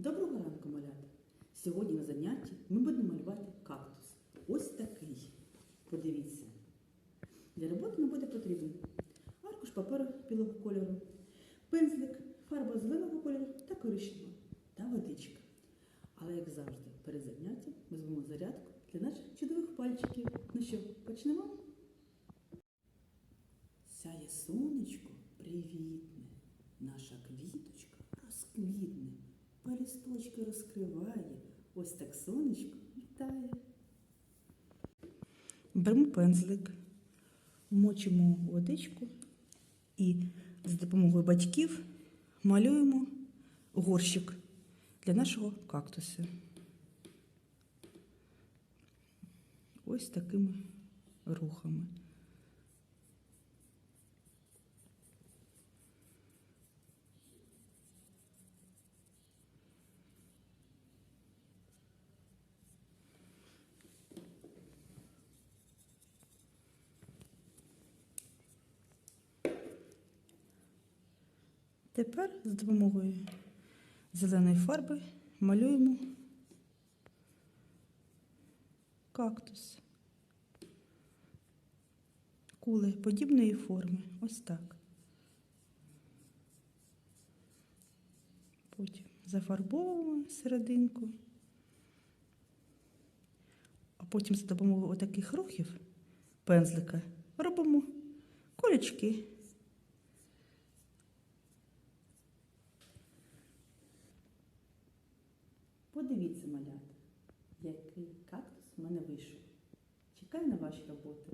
Доброго ранку, малята! Сьогодні на занятті ми будемо малювати кактус. Ось такий. Подивіться. Для роботи нам буде потрібен аркуш паперу білого кольору, пензлик, фарба зеленого кольору та коричневого та водичка. Але, як завжди, перед заняттям ми зробимо зарядку для наших чудових пальчиків. Ну що, почнемо? Сяє сонечко привітне, наша квіточка розквітне, пелісточки розкриває, ось так сонечко вітає. Беремо пензлик, мочимо водичку і з допомогою батьків малюємо горщик для нашого кактуса. Ось такими рухами. Тепер з допомогою зеленої фарби малюємо кактус кули подібної форми. Ось так. Потім зафарбовуємо серединку, а потім за допомогою отаких рухів пензлика робимо колючки. Подивіться, малята, який кактус в мене вийшов. Чекаю на ваші роботи.